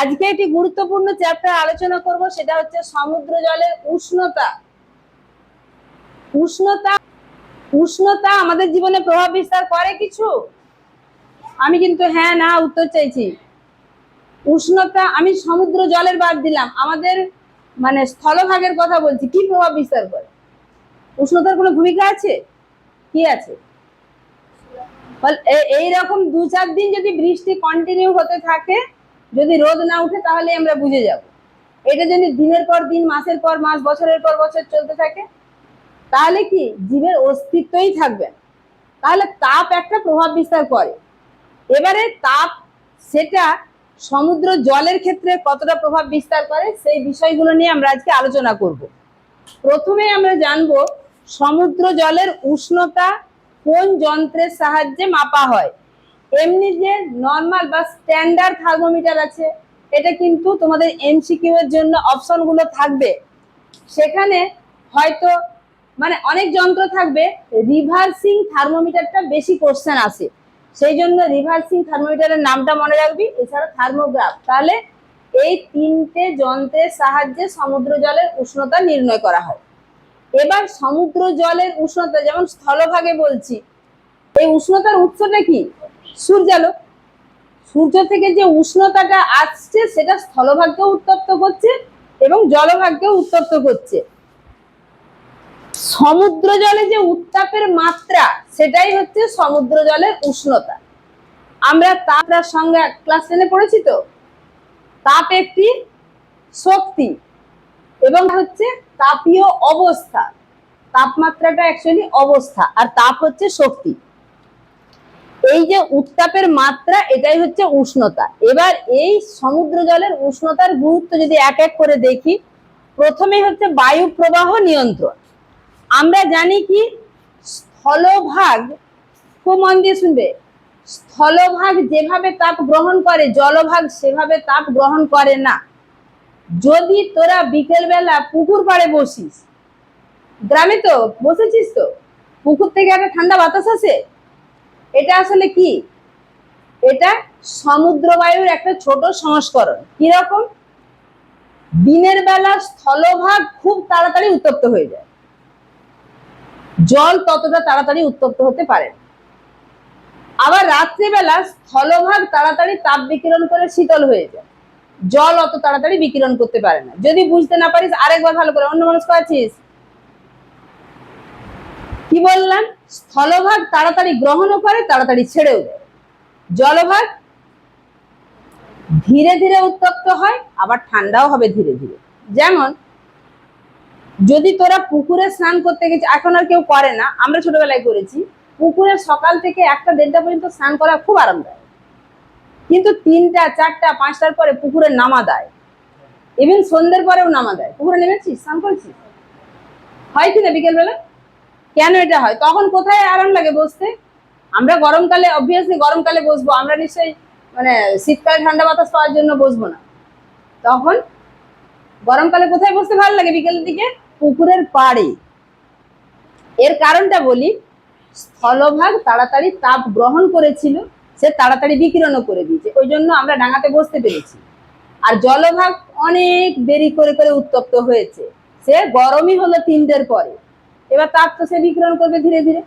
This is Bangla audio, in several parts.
আজকে একটি গুরুত্বপূর্ণ চ্যাপ্টার আলোচনা করব, সেটা হচ্ছে সমুদ্র জলের উষ্ণতা। উষ্ণতা উষ্ণতা আমাদের জীবনে প্রভাব বিস্তার করে কিছু? আমি কিন্তু হ্যাঁ না, উত্তর চাইছি। উষ্ণতা, আমি সমুদ্র জলের বাদ দিলাম। আমাদের মানে স্থলভাগের কথা বলছি, কি প্রভাব বিস্তার করে? উষ্ণতার কোনো ভূমিকা আছে? কি আছে? বল- এ- এইরকম দু চার দিন যদি বৃষ্টি কন্টিনিউ হতে থাকে যদি রোদ না উঠে তাহলে আমরা বুঝে যাব। এটা যদি দিনের পর দিন, মাসের পর মাস, বছরের পর বছর চলতে থাকে, তাহলে কি জীবের অস্তিত্বই থাকবে তাহলে তাপ একটা প্রভাব বিস্তার করে। এবারে তাপ সেটা সমুদ্র জলের ক্ষেত্রে কতটা প্রভাব বিস্তার করে, সেই বিষয়গুলো নিয়ে আমরা আজকে আলোচনা করব। প্রথমে আমরা জানব সমুদ্র জলের উষ্ণতা কোন যন্ত্রের সাহায্যে মাপা হয়। এমনি যে নর্মাল বা স্ট্যান্ডার্ড থার্মোমিটার আছে, এটা কিন্তু তোমাদের এমসিকিউ এর জন্য অপশনগুলো থাকবে। সেখানে হয়তো মানে অনেক যন্ত্র থাকবে রিভার্সিং থার্মোমিটারটা বেশি কোশ্চেন আসে সেই জন্য রিভার্সিং থার্মোমিটারের নামটা মনে রাখবি, এছাড়া থার্মোগ্রাফ তাহলে এই তিনটে যন্ত্রের সাহায্যে সমুদ্র জলের উষ্ণতা নির্ণয় করা হয়। এবার সমুদ্র জলের উষ্ণতা, যেমন স্থলভাগে বলছি, এই উষ্ণতার উৎসটা কি? সূর্যালোক সূর্য থেকে যে উষ্ণতাটা আসছে, সেটা স্থলভাগকেও উত্তপ্ত করছে এবং জলভাগকেও উত্তপ্ত করছে। সমুদ্র জলে যে উত্তাপের মাত্রা, সেটাই হচ্ছে সমুদ্র জলের উষ্ণতা। আমরা তাপটার সঙ্গে ক্লাস টেনে পড়েছি তো? তাপ একটি শক্তি এবং হচ্ছে তাপীয় অবস্থা। তাপমাত্রাটা অ্যাকচুয়ালি অবস্থা। আর তাপ হচ্ছে শক্তি। এই যে উত্তাপের মাত্রা, এটাই হচ্ছে উষ্ণতা। এবার এই সমুদ্র জলের উষ্ণতার গুরুত্ব যদি এক এক করে দেখি, প্রথমেই হচ্ছে বায়ু প্রবাহ নিয়ন্ত্রণ। আমরা জানি কি, স্থলভাগ, খুব মন দিয়ে শুনবে, স্থলভাগ যেভাবে তাপ গ্রহণ করে, জলভাগ সেভাবে তাপ গ্রহণ করে না। যদি তোরা বিকেল বেলা পুকুর পাড়ে বসিস, গ্রামে তো বসেছিস তো? পুকুর থেকে একটা ঠান্ডা বাতাস আসে? এটা আসলে কি? এটা সমুদ্র বায়ুর একটা ছোট সংস্করণ। কীরকম? দিনের বেলা স্থলভাগ খুব তাড়াতাড়ি উত্তপ্ত হয়ে যায়। জল ততটা তাড়াতাড়ি উত্তপ্ত হতে পারে। আবার রাত্রিবেলা স্থলভাগ তাড়াতাড়ি তাপ বিকিরণ করে শীতল হয়ে যায়। জল অত তাড়াতাড়ি বিকিরণ করতে পারে না। যদি বুঝতে না পারিস, আরেকবার ভালো করে অন্য মানুষ আছিস? কি বললাম? স্থলভাগ তাড়াতাড়ি গ্রহণও করে, তাড়াতাড়ি ছেড়েও দেয়। জলভাগ ধীরে ধীরে উত্তপ্ত হয়, আবার ঠান্ডাও হবে ধীরে ধীরে। যেমন, যদি তোরা পুকুরে স্নান করতে গেছিস, এখন আর কেউ করে না, আমরা ছোটবেলায় করেছি, পুকুরে সকাল থেকে একটা দেড়টা পর্যন্ত স্নান করা খুব আরামদায়ক। কিন্তু তিনটা, চারটা, পাঁচটার পরে পুকুরে নামা দেয়। ইভেন সন্ধ্যের পরেও নামা দেয়। পুকুরে নেমেছিস? স্নান করেছিস? হয় কি না বিকেলবেলা? কেন এটা হয়? তখন কোথায় আরাম লাগে বসতে? আমরা গরমকালে অবভিয়াসলি গরমকালে বসবো। আমরা নিশ্চয়ই মানে শীতকালে ঠান্ডা বাতাস পাওয়ার জন্য বসবো না। তখন গরমকালে কোথায় বসতে ভালো লাগে বিকেলের দিকে? পুকুরের পাড়ে। এর কারণটা বলি, স্থলভাগ তাড়াতাড়ি তাপ গ্রহণ করেছিল, সে তাড়াতাড়ি বিকিরণও করে দিয়েছে। ওই জন্য আমরা ডাঙাতে বসতে পেরেছি। আর জলভাগ অনেক দেরি করে করে উত্তপ্ত হয়েছে। সে গরমই হলো তিনটের পরে। এবার তাপ তো সে বিকিরণ করবে ধীরে ধীরে।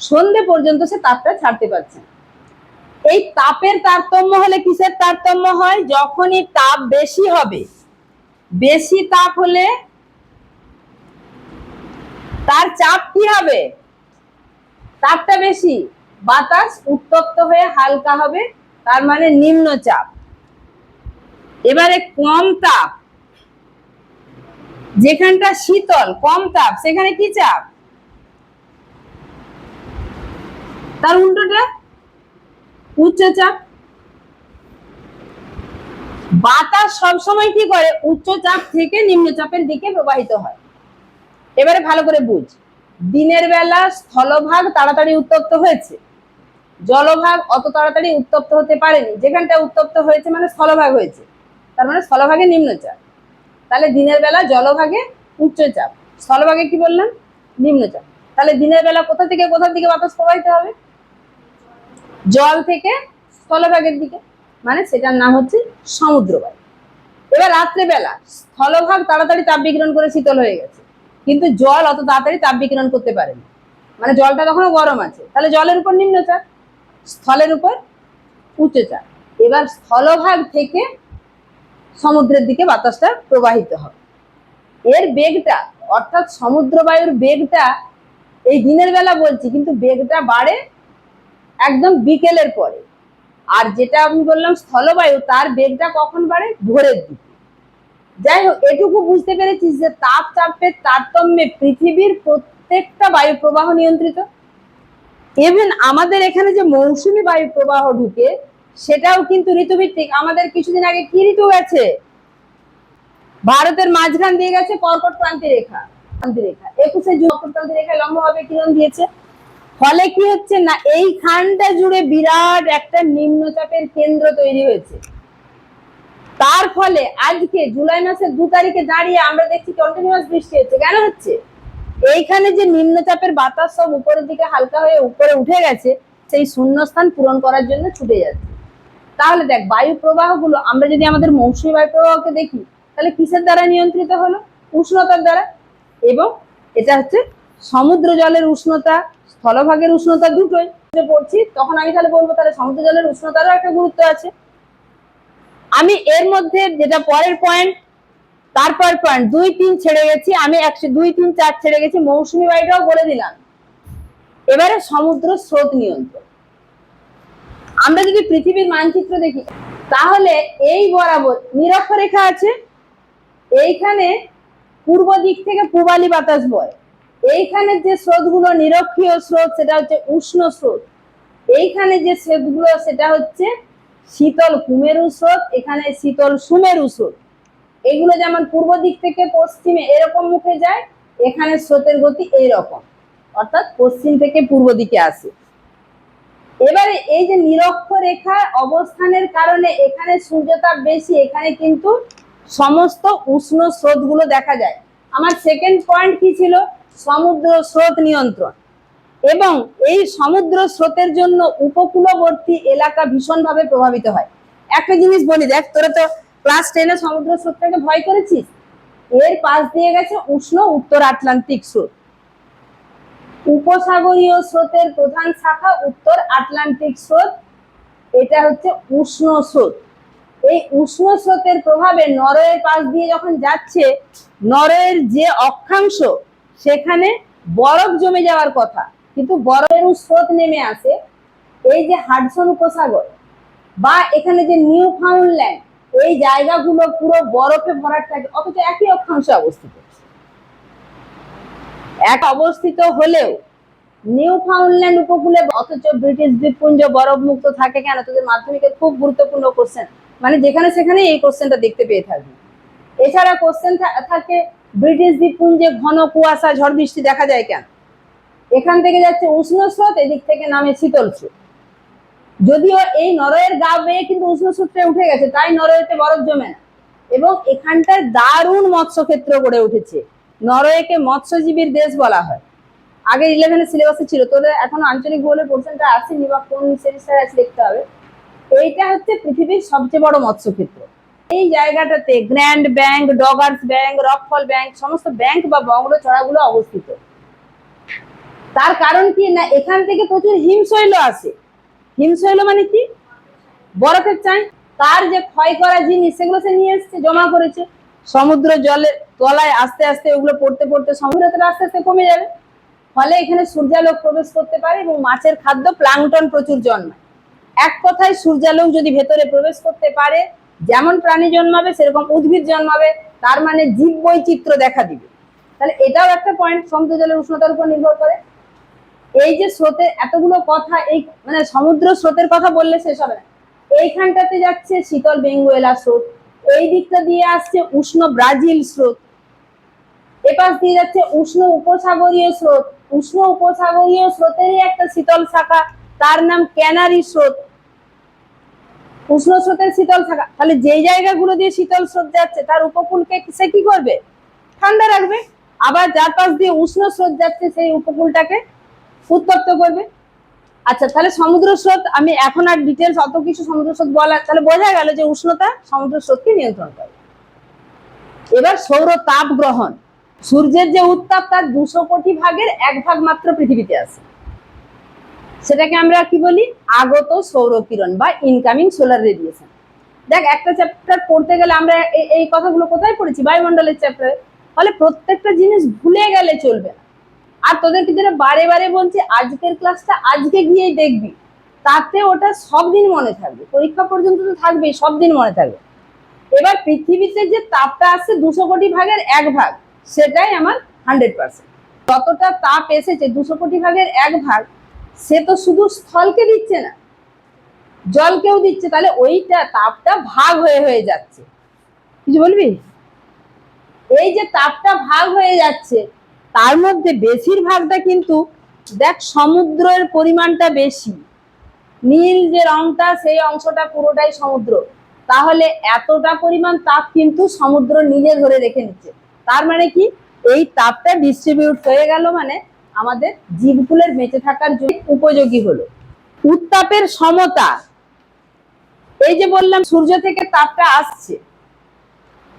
সন্ধে পর্যন্ত সে তাপটা ছাড়তে পারছে এই তাপের তারতম্য হলে কিসের তারতম্য হয়? যখনই তাপ বেশি হবে, বেশি তাপ হলে তার চাপ কি হবে? তাপটা বেশি, বাতাস উত্তপ্ত হয়ে হালকা হবে, তার মানে নিম্ন চাপ। এবারে কম তাপ যেখানটা শীতল, কম তাপ, সেখানে কি চাপ? তার উল্টোটা? উচ্চ চাপ। বাতাস সবসময় কি করে? উচ্চ চাপ থেকে নিম্ন চাপের দিকে প্রবাহিত হয়। এবারে ভালো করে বুঝ। দিনের বেলা স্থলভাগ তাড়াতাড়ি উত্তপ্ত হয়েছে। জলভাগ অত তাড়াতাড়ি উত্তপ্ত হতে পারেনি। যেখানটা উত্তপ্ত হয়েছে মানে স্থলভাগ হয়েছে। তার মানে স্থলভাগে নিম্নচাপ তাহলে দিনের বেলা জলভাগে উচ্চচাপ স্থলভাগে কি বললাম? নিম্নচাপ। তাহলে দিনের বেলা কোথা থেকে, কোথার দিকে বাতাস প্রবাহিত হবে? জল থেকে স্থলভাগের দিকে মানে সেটার নাম হচ্ছে সমুদ্র বায়ু এবার রাত্রেবেলা স্থলভাগ তাড়াতাড়ি তাপ বিকিরণ করে শীতল হয়ে গেছে। কিন্তু জল অত তাড়াতাড়ি তাপ বিকিরণ করতে পারেনি। মানে জলটা তখনও গরম আছে। তাহলে জলের উপর নিম্নচাপ, স্থলের উপর উচ্চচাপ। এবার স্থলভাগ থেকে সমুদ্রের দিকে বাতাসটা প্রবাহিত হবে। এর বেগটা, অর্থাৎ সমুদ্র বায়ুর বেগটা, এই দিনের বেলা বলছি, কিন্তু বেগটা বাড়ে একদম বিকেলের পরে। আর যেটা আমি বললাম স্থলবায়ু, তার বেগটা কখন বাড়ে? ভোরের দিকে। যাই হোক, এটুকু বুঝতে পেরেছিস যে তাপ চাপের তারতম্যে পৃথিবীর প্রত্যেকটা বায়ু প্রবাহ নিয়ন্ত্রিত। ইভেন আমাদের এখানে যে মৌসুমী বায়ু প্রবাহ ঢুকে সেটাও কিন্তু ঋতুভিত্তিক। আমাদের কিছুদিন আগে কি ঋতু গেছে? ভারতের মাঝখান দিয়ে গেছে কর্কট ক্রান্তি রেখা। ক্রান্তি রেখা। একুশে জুন ক্রান্তি রেখা লম্বভাবে কিরণ দিয়েছে। ফলে কি হচ্ছে না, এই খানটা জুড়ে বিরাট একটা নিম্নচাপের কেন্দ্র তৈরি হয়েছে। তার ফলে আজকে জুলাই মাসের দু তারিখে দাঁড়িয়ে আমরা দেখছি কন্টিনিউয়াস বৃষ্টি হচ্ছে। কেন হচ্ছে? এইখানে যে নিম্নচাপের বাতাস সব উপরের দিকে হালকা হয়ে উপরে উঠে গেছে, সেই শূন্যস্থান পূরণ করার জন্য ছুটে যাচ্ছে। তাহলে দেখ বায়ু প্রবাহগুলো আমরা যদি আমাদের মৌসুমী বায়ু প্রবাহকে দেখি, তাহলে কিসের দ্বারা নিয়ন্ত্রিত হলো? উষ্ণতার দ্বারা। এবং এটা হচ্ছে সমুদ্র জলের উষ্ণতা, স্থলভাগের উষ্ণতা দুটোই। পড়ছি, তখন আমি তাহলে বলব, তাহলে সমুদ্র জলের উষ্ণতারও একটা গুরুত্ব আছে। আমি এর মধ্যে যেটা পরের পয়েন্ট তারপর পয়েন্ট দুই, তিন ছেড়ে গেছি, আমি একশো দুই, তিন, চার ছেড়ে গেছি, মৌসুমী বায়ুটাও বলে দিলাম। এবারে সমুদ্র স্রোত নিয়ন্ত্রণ। আমরা যদি পৃথিবীর মানচিত্র দেখি, তাহলে এই বরাবর নিরক্ষরেখা আছে, এইখানে পূর্ব দিক থেকে পূবালি বাতাস বয়। এইখানে যে স্রোতগুলো নিরক্ষীয় স্রোত, সেটা হচ্ছে উষ্ণ স্রোত। এইখানে যে স্রোতগুলো, সেটা হচ্ছে শীতল কুমেরু স্রোত, এখানে শীতল সুমেরু স্রোত। এগুলো যেমন পূর্ব দিক থেকে পশ্চিমে এরকম মুখে যায়, এখানে স্রোতের গতি এইরকম। অর্থাৎ পশ্চিম থেকে পূর্ব দিকে আসে। এবারে এই যে নিরক্ষরেখা অবস্থানের কারণে এখানে সূর্যতাপ বেশি, এখানে কিন্তু সমস্ত উষ্ণ স্রোতগুলো দেখা যায়। আমার সেকেন্ড পয়েন্ট কি ছিল? সমুদ্র স্রোত নিয়ন্ত্রণ। এবং এই সমুদ্র স্রোতের জন্য উপকূলবর্তী এলাকা ভীষণভাবে প্রভাবিত হয়। একটা জিনিস বলি, দেখ, তোরা তো ক্লাস টেনে সমুদ্র স্রোতটাকে ভয় করেছিস? এর পাশ দিয়ে গেছে উষ্ণ উত্তর আটলান্টিক স্রোত। উপসাগরীয় স্রোতের প্রধান শাখা উত্তর আটলান্টিক স্রোত। এটা হচ্ছে উষ্ণ স্রোত। এই উষ্ণ স্রোতের প্রভাবে নরওয়ের পাশ দিয়ে যখন যাচ্ছে, নরওয়ের যে অক্ষাংশ, সেখানে বরফ জমে যাওয়ার কথা। কিন্তু বরফের স্রোত নেমে আসে এই যে হাডসন উপসাগর বা এখানে যে নিউ ফাউন্ডল্যান্ড এই জায়গাগুলো পুরো বরফে ভরাট থাকে, অথচ একই অক্ষাংশে অবস্থিত। এক অবস্থিত হলেও নিউ ফাউন্ডল্যান্ড উপকূলে অথচ ব্রিটিশ দ্বীপপুঞ্জ বরফ মুক্ত থাকে কেন? তোদের মাধ্যমিকের খুব গুরুত্বপূর্ণ কোশ্চেন মানে যেখানে সেখানে এই কোশ্চেনটা দেখতে পেয়ে থাকবি। এছাড়া কোশ্চেন থাকে, ব্রিটিশ দ্বীপপুঞ্জে ঘন কুয়াশা, ঝড় বৃষ্টি দেখা যায় কেন? এখান থেকে যাচ্ছে উষ্ণ স্রোত, এদিক থেকে নামে শীতল স্রোত। যদিও এই নরওয়ের গা বেয়ে কিন্তু উষ্ণ স্রোতটা উঠে গেছে, তাই নরওয়েতে বরফ জমে না। এবং এখানটায় দারুণ মৎস্যক্ষেত্র গড়ে উঠেছে। নরওয়েকে মৎস্যজীবীর দেশ বলা হয়। আগে ইলেভেনের সিলেবাসে ছিল। তোদের এখন আঞ্চলিক ভূগোলের পোর্শনটা আসেনি বা কোন সেমিস্টার আছে দেখতে হবে। এইটা হচ্ছে পৃথিবীর সবচেয়ে বড় মৎস্যক্ষেত্র। এই জায়গাটাতে Grand Bank Doggers Bank Rockall Bank সমস্ত ব্যাংক বা বঙ্গ চড়াগুলো অবস্থিত। তার কারণ কি না, এখান থেকে প্রচুর হিমশৈল আসে। হিমশৈল মানে কি? বরফের চাই। তার যে ক্ষয় করা জিনিস, সেগুলো সে নিয়ে এসছে, জমা করেছে। সমুদ্র জলের তলায় আস্তে আস্তে ওগুলো পড়তে পড়তে সমুদ্রের আস্তে আস্তে কমে যাবে। ফলে এখানে সূর্যালোক প্রবেশ করতে পারে এবং মাছের খাদ্য প্লাংটন প্রচুর জন্মায়। এক কথায় সূর্যালোক যদি ভেতরে প্রবেশ করতে পারে, যেমন প্রাণী জন্মাবে, সেরকম উদ্ভিদ জন্মাবে, তার মানে জীব বৈচিত্র্য দেখা দিবে। তাহলে এটাও একটা পয়েন্ট সমুদ্র জলের উষ্ণতার উপর নির্ভর করে। এই যে স্রোতের এতগুলো কথা, এই মানে সমুদ্র স্রোতের কথা বললে শেষ হবে না। এইখানটাতে যাচ্ছে শীতল বেঙ্গুয়েলা স্রোত। এই দিকটা দিয়ে আসছে উষ্ণ ব্রাজিল স্রোত। এপাশ দিয়ে যাচ্ছে উষ্ণ উপসাগরীয় স্রোত। উষ্ণ উপসাগরীয় স্রোতেরই একটা শীতল শাখা। তার নাম ক্যানারি স্রোত। উষ্ণ স্রোতের শীতল শাখা। তাহলে যেই জায়গাগুলো দিয়ে শীতল স্রোত যাচ্ছে, তার উপকূলকে সে কি করবে? ঠান্ডা রাখবে। আবার যার পাশ দিয়ে উষ্ণ স্রোত যাচ্ছে, সেই উপকূলটাকে উত্তপ্ত করবে। আচ্ছা তাহলে সমুদ্র স্রোত, আমি এখন আর ডিটেলস অত কিছু সমুদ্র স্রোত বলা তাহলে বোঝা গেল যে উষ্ণতা সমুদ্র স্রোতকে নিয়ন্ত্রণ করে। এবার সৌর তাপ গ্রহণ। সূর্যের যে উত্তাপ তার দুশো কোটি ভাগের এক ভাগ মাত্র পৃথিবীতে আছে। সেটাকে আমরা কি বলি? আগত সৌরকিরণ বা ইনকামিং সোলার রেডিয়েশন দেখ, একটা চ্যাপ্টার পড়তে গেলে আমরা এই- এই কথাগুলো কোথায় পড়েছি? বায়ুমণ্ডলের চ্যাপ্টারে ফলে প্রত্যেকটা জিনিস ভুলে গেলে চলবে না। আর তোদেরকে যেটা বারে বারে বলছি, আজকের ক্লাসটা আজকে গিয়েই দেখবি। তাতে ওটা সব দিন মনে থাকবে। পরীক্ষা পর্যন্ত তো থাকবেই, সব দিন মনে থাকবে। এবার পৃথিবীতে যে তাপটা আসছে দুশো কোটি ভাগের এক ভাগ সেটাই আমার হান্ড্রেড পার্সেন্ট। যতটা তাপ এসেছে দুশো কোটি ভাগের এক ভাগ, সে তো শুধু স্থলকে দিচ্ছে না, জলকেও দিচ্ছে। তাহলে ওইটা তাপটা ভাগ হয়ে হয়ে যাচ্ছে। কিছু বলবি? এই যে তাপটা ভাগ হয়ে যাচ্ছে, তার মধ্যে বেশিরভাগটা কিন্তু দেখ সমুদ্রের পরিমাণটা বেশি। নীল যে রংটা, সেই অংশটা পুরোটাই সমুদ্র। তাহলে এতটা পরিমাণ তাপ কিন্তু সমুদ্র নীলে ধরে রেখে নিচ্ছে। তার মানে কি? এই তাপটা ডিস্ট্রিবিউট হয়ে গেল মানে আমাদের জীবকুলের বেঁচে থাকার জন্য উপযোগী হলো। উত্তাপের সমতা। এই যে বললাম, সূর্য থেকে তাপটা আসছে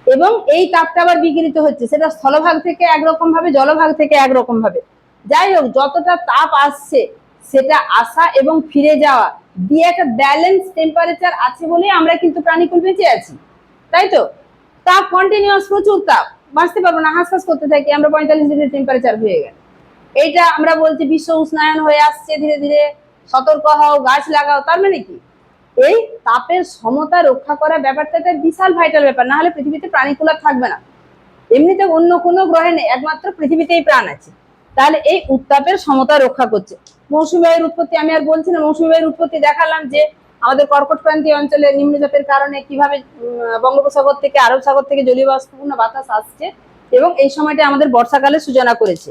এবং এই তাপটা আবার বিকিরিত হচ্ছে। সেটা স্থলভাগ থেকে একরকম ভাবে, জলভাগ থেকে একরকম ভাবে। যাই হোক, যতটা তাপ আসছে, সেটা আসা এবং ফিরে যাওয়া দিয়ে একটা ব্যালেন্স টেম্পারেচার আছে বলেই আমরা কিন্তু প্রাণীকুল বেঁচে আছি। তাই তো? তাপ কন্টিনিউয়াস প্রচুর তাপ। বাঁচতে পারব না হাঁস করতে থাকি, আমরা পঁয়তাল্লিশ ডিগ্রি টেম্পারেচার হয়ে গেল। এইটা আমরা বলছি বিশ্ব উষ্ণায়ন হয়ে আসছে ধীরে ধীরে, সতর্ক হও, গাছ লাগাও, তার মানে কি? এই তাপের সমতা রক্ষা করা ব্যাপারটা একটা বিশাল ভাইটাল ব্যাপার না হলে পৃথিবীতে প্রাণীকুল থাকবে না। এমনিতে অন্য কোনো গ্রহে নেই, একমাত্র পৃথিবীতেই প্রাণ আছে। তাহলে এই উত্তাপের সমতা রক্ষা করছে। মৌসুমী বায়ুর উৎপত্তি, আমি আর বলছি না, মৌসুমী বায়ুর উৎপত্তি দেখালাম যে আমাদের কর্কটক্রান্তি অঞ্চলে নিম্নচাপের কারণে কীভাবে বঙ্গোপসাগর থেকে, আরব সাগর থেকে জলীয় বাষ্পপূর্ণ বাতাস আসছে এবং এই সময়টা আমাদের বর্ষাকালে সূচনা করেছে।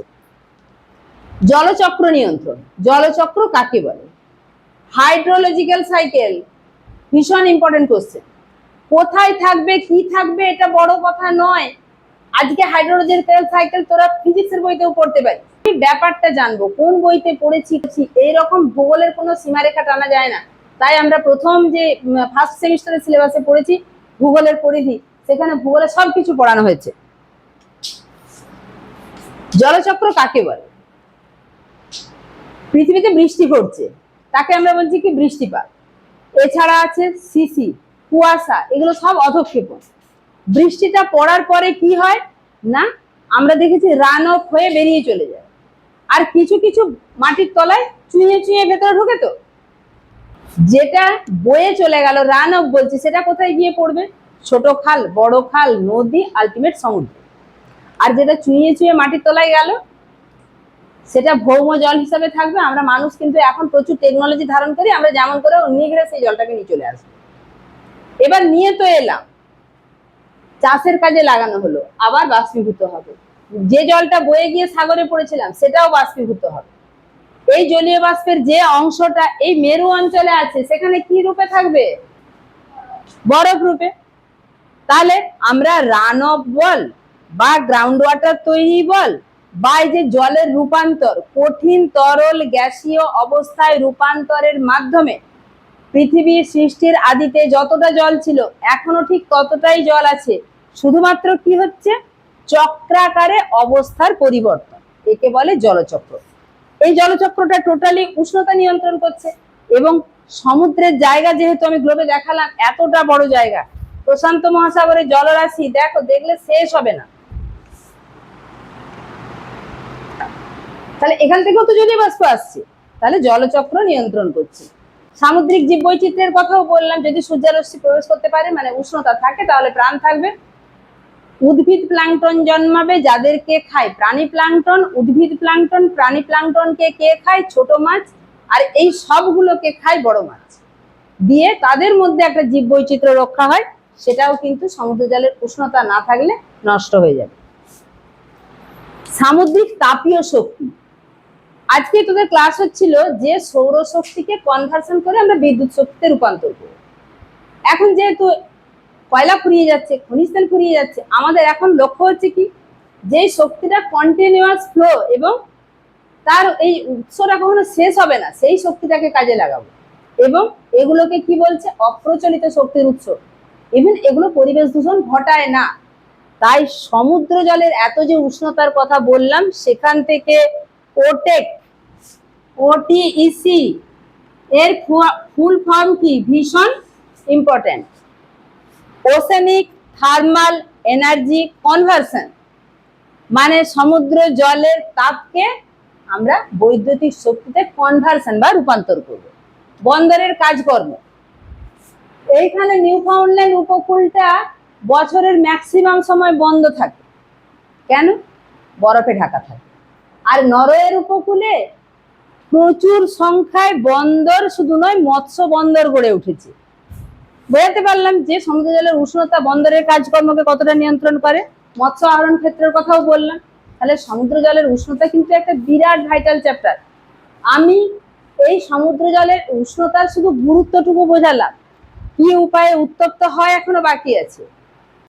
জলচক্র নিয়ন্ত্রণ। জলচক্র কাকে বলে? Hydrological cycle. ভীষণ ইম্পর্টেন্ট কোশ্চেন কোথায় থাকবে, কি থাকবে, এটা বড় কথা নয়। আজকে হাইড্রোলজিক্যাল সাইকেল তোরা ফিজিক্সের বইতেও পড়তে পারি আমি ব্যাপারটা জানব। কোন বইতে পড়েছি এইরকম ভূগোলের কোনো সীমারেখা টানা যায় না। তাই আমরা প্রথম যে ফার্স্ট সেমিস্টারের সিলেবাসে পড়েছি, ভূগোলের পরিধি, সেখানে ভূগোলে সবকিছু পড়ানো হয়েছে। জলচক্র কাকে বলে? পৃথিবীতে বৃষ্টি পড়ছে তাকে আমরা বলছি কি বৃষ্টিপাত। এছাড়া আছে সিসি, কুয়াশা, এগুলো সব অধক্ষেপণ বৃষ্টিটা পড়ার পরে কি হয়? না, আমরা দেখেছি রান অফ হয়ে বেরিয়ে চলে যায়। আর কিছু কিছু মাটির তলায় চুঁয়ে চুঁয়ে ভেতরে ঢোকে তো। যেটা বয়ে চলে গেল রান অফ বলছি, সেটা কোথায় গিয়ে পড়বে? ছোট খাল, বড় খাল, নদী আলটিমেট সমুদ্র। আর যেটা চুঁয়ে চুঁয়ে মাটির তলায় গেল, সেটা ভৌম জল হিসাবে থাকবে। আমরা মানুষ কিন্তু এখন প্রচুর টেকনোলজি ধারণ করি, আমরা যেমন করে নিগড়ে সেই জলটাকে নিয়ে চলে আসব। এবার নিয়ে তো এলাম। চাষের কাজে লাগানো হলো, আবার বাষ্পীভূত হবে। যে জলটা বয়ে গিয়ে সাগরে পড়েছিলাম, সেটাও বাষ্পীভূত হবে। এই জলীয় বাষ্পের যে অংশটা এই মেরু অঞ্চলে আছে, সেখানে কি রূপে থাকবে? বরফ রূপে। তাহলে আমরা রান অফ বল বা গ্রাউন্ড ওয়াটার তৈরি বল বা এই যে জলের রূপান্তর, কঠিন তরল গ্যাসীয় অবস্থায় রূপান্তরের মাধ্যমে পৃথিবীর সৃষ্টির আদিতে যতটা জল ছিল, এখনও ঠিক ততটাই জল আছে। শুধুমাত্র কি হচ্ছে? চক্রাকারে অবস্থার পরিবর্তন, একে বলে জলচক্র। এই জলচক্রটা টোটালি উষ্ণতা নিয়ন্ত্রণ করছে এবং সমুদ্রের জায়গা যেহেতু আমি গ্লোবে দেখালাম, এতটা বড় জায়গা। প্রশান্ত মহাসাগরের জলরাশি, দেখো, দেখলে শেষ হবে না। তাহলে এখান থেকেও তো জলীয় বাষ্প আসছে। তাহলে জলচক্র নিয়ন্ত্রণ করছে। সামুদ্রিক জীব বৈচিত্র্যের কথাও বললাম, যদি সূর্যারশ্মি প্রবেশ করতে পারে মানে উষ্ণতা থাকে, তাহলে প্রাণ থাকবে। উদ্ভিদ প্লাঙ্কটন জন্মাবে যাদেরকে খায় প্রাণী প্লাঙ্কটন উদ্ভিদ প্লাঙ্কটন প্রাণী প্লাঙ্কটনকে কে খায়? ছোট মাছ। আর এই সবগুলোকে খায় বড় মাছ। দিয়ে তাদের মধ্যে একটা জীব বৈচিত্র্য রক্ষা হয়, সেটাও কিন্তু সমুদ্র জলের উষ্ণতা না থাকলে নষ্ট হয়ে যাবে। সামুদ্রিক তাপীয় শক্তি। আজকে তোদের ক্লাস হচ্ছিল যে সৌরশক্তিকে কনভার্সন করে আমরা বিদ্যুৎ শক্তিতে রূপান্তর করব। এখন যেহেতু কয়লা ফুরিয়ে যাচ্ছে, খনিজ তেল ফুরিয়ে যাচ্ছে। আমাদের এখন লক্ষ্য হচ্ছে কি? যে শক্তিটা কন্টিনিউয়াস ফ্লো এবং তার এই উৎসটা কখনো শেষ হবে না, সেই শক্তিটাকে কাজে লাগাবো। এবং এগুলোকে কি বলছে? অপ্রচলিত শক্তির উৎস। ইভেন এগুলো পরিবেশ দূষণ ঘটায় না। তাই সমুদ্র জলের এত যে উষ্ণতার কথা বললাম, সেখান থেকে ওটেক ওটিইসি এর ফুল ফর্ম কি? ভীষণ important oceanic thermal energy conversion মানে সমুদ্র জলের তাপকে আমরা বৈদ্যুতিক শক্তিতে কনভার্সন বা রূপান্তর করব। বন্দরের কাজকর্ম। এইখানে নিউ নিউফাউন্ডল্যান্ড উপকূলটা বছরের ম্যাক্সিমাম সময় বন্ধ থাকে। কেন? বরফে ঢাকা থাকে। আর নরওয়ের উপকূলে প্রচুর সংখ্যায় বন্দর শুধু নয়, মৎস্য বন্দর গড়ে উঠেছে। বোঝাতে পারলাম যে সমুদ্র জলের উষ্ণতা বন্দরের কাজকর্মকে কতটা নিয়ন্ত্রণ করে। মৎস্য আহরণ ক্ষেত্রের কথাও বললাম। তাহলে সমুদ্র জলের উষ্ণতা কিন্তু একটা বিরাট ভাইটাল চ্যাপ্টার আমি এই সমুদ্র জলের উষ্ণতার শুধু গুরুত্বটুকু বোঝালাম। কি উপায়ে উত্তপ্ত হয় এখনও বাকি আছে?